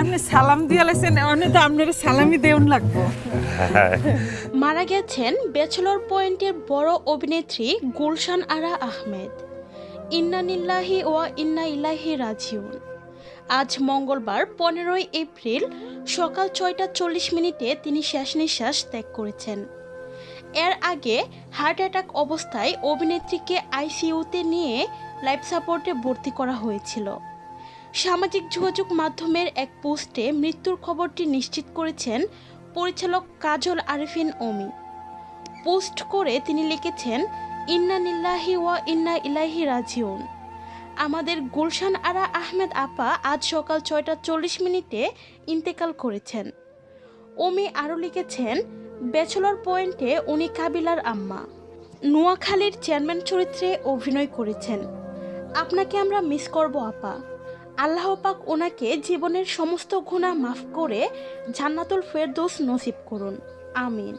আপনি সালাম দিয়ে লেছেন অনেক তো আপনার সালামি দেউন লাগবো। মারা গেছেন ব্যাচেলর পয়েন্টের বড় অভিনেত্রী গুলশান আরা আহমেদ। ইন্নানিল্লাহি ওয়া ইন্না ইলাহি রাজিউন। আজ মঙ্গলবার পনেরোই এপ্রিল সকাল ছয়টা চল্লিশ মিনিটে তিনি শেষ নিঃশ্বাস ত্যাগ করেছেন। এর আগে হার্ট অ্যাটাক অবস্থায় অভিনেত্রীকে আইসিইউতে নিয়ে লাইফ সাপোর্টে ভর্তি করা হয়েছিল। সামাজিক যোগাযোগ মাধ্যমের এক পোস্টে মৃত্যুর খবরটি নিশ্চিত করেছেন পরিচালক কাজল আরিফিন ওমি। পোস্ট করে তিনি লিখেছেন, ইন্না নিল্লাহি ওয়া ইন্না ইলাহি রাজিউন। আমাদের গুলশান আরা আহমেদ আপা আজ সকাল ছয়টা চল্লিশ মিনিটে ইন্তেকাল করেছেন। ওমি আরও লিখেছেন, ব্যাচেলর পয়েন্টে উনি কাবিলার আম্মা। নোয়াখালীর চেয়ারম্যান চরিত্রে অভিনয় করেছেন। আপনাকে আমরা মিস করব, আপা। আল্লাহ পাক ওনাকে জীবনের সমস্ত গুণা মাফ করে জান্নাতুল ফেরদৌস নসিব করুন। আমিন।